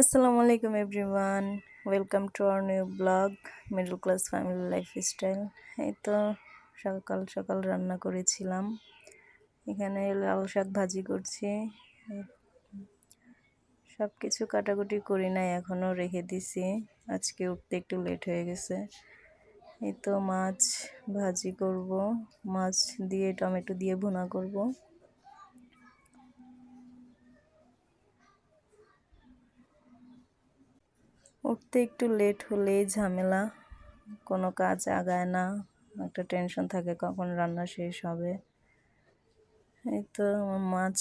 আসসালামু আলাইকুম everyone, welcome to our new blog, middle class family life style এই তো সকাল সকাল রান্না করেছিলাম। এখানে লাল শাক ভাজি করছি। সব কিছু কাটাকুটি করি নাই, এখনও রেখে দিছি। আজকে উঠতে একটু লেট হয়ে গেছে। এই তো মাছ ভাজি করব। মাছ দিয়ে টমেটো দিয়ে ভুনা করব। উঠতে একটু লেট হলেই ঝামেলা, কোনো কাজ আগায় না, একটা টেনশন থাকে কখন রান্না শেষ হবে। এই তো আমার মাছ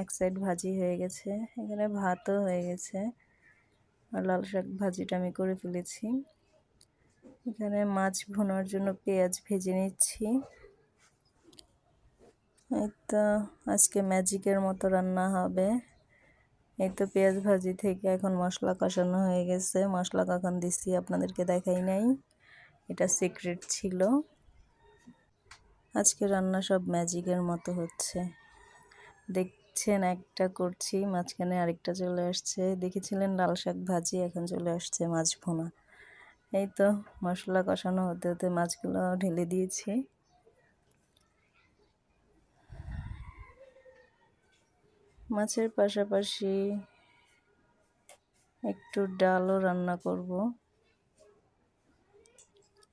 এক সাইড ভাজি হয়ে গেছে, এখানে ভাতও হয়ে গেছে, আর লাল শাক ভাজিটা আমি করে ফেলেছি। এখানে মাছ ভোনার জন্য পেঁয়াজ ভেজে নিচ্ছি। এই তো আজকে ম্যাজিকের মতো রান্না হবে। এই তো পেঁয়াজ ভাজি থেকে এখন মশলা কষানো হয়ে গেছে। মশলা কখন দিচ্ছি আপনাদেরকে দেখাই নাই। এটা সিক্রেট ছিল। আজকে রান্না সব ম্যাজিকের মতো হচ্ছে। দেখছেন একটা করছি, মাঝখানে আরেকটা চলে আসছে। দেখেছিলেন লাল শাক ভাজি, এখন চলে আসছে মাছ ভোনা। এই তো মশলা কষানো হতে হতে মাছগুলো ঢেলে দিয়েছি। মাছের পাশাপাশি একটু ডালও রান্না করব।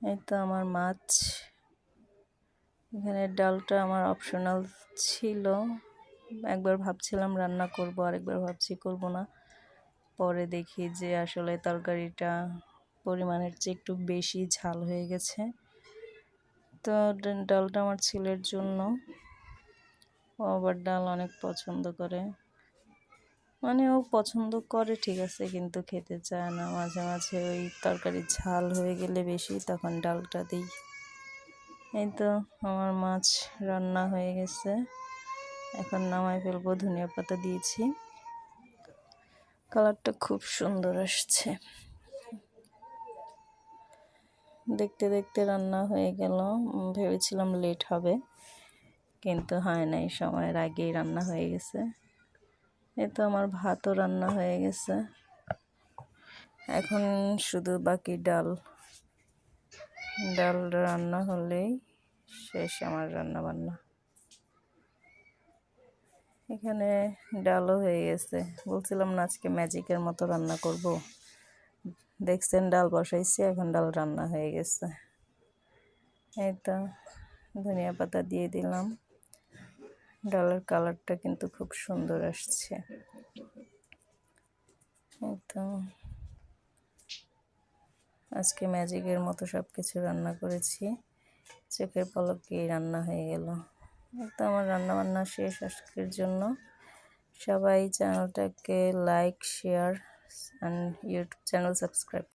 এই তো আমার মাছ। এখানে ডালটা আমার অপশনাল ছিল। একবার ভাবছিলাম রান্না করব, আরেকবার ভাবছি করব না। পরে দেখি যে আসলে তরকারিটা পরিমাণের চেয়ে একটু বেশি ঝাল হয়ে গেছে। তো ডালটা আমার ছেলের জন্য। ও আবার ডাল অনেক পছন্দ করে। মানে ও পছন্দ করে, ঠিক আছে, কিন্তু খেতে চায় না। মাঝে মাঝে ওই তরকারি ঝাল হয়ে গেলে বেশি, তখন ডালটা দিই। এই তো আমার মাছ রান্না হয়ে গেছে। এখন নামাই ফেলব, ধনিয়া পাতা দিয়েছি। কালারটা খুব সুন্দর আসছে। দেখতে দেখতে রান্না হয়ে গেল। ভেবেছিলাম লেট হবে। কিন্তু হয় নাই, সময়ের আগেই রান্না হয়ে গেছে। এ তো আমার ভাতও রান্না হয়ে গেছে। এখন শুধু বাকি ডাল। ডাল রান্না হলেই শেষ আমার রান্না বান্না এখানে ডালও হয়ে গেছে। বলছিলাম না আজকে ম্যাজিকের মতো রান্না করব। দেখছেন ডাল বসাইছি, এখন ডাল রান্না হয়ে গেছে। এই তো ধনিয়া পাতা দিয়ে দিলাম। ডালের কালারটা কিন্তু খুব সুন্দর আসছে। একদম আজকে ম্যাজিকের মতো সব কিছু রান্না করেছি। চোখের পলকেই রান্না হয়ে গেল। তো আমার রান্না বান্না শেষ আজকের জন্য। সবাই চ্যানেলটাকে like share and YouTube channel subscribe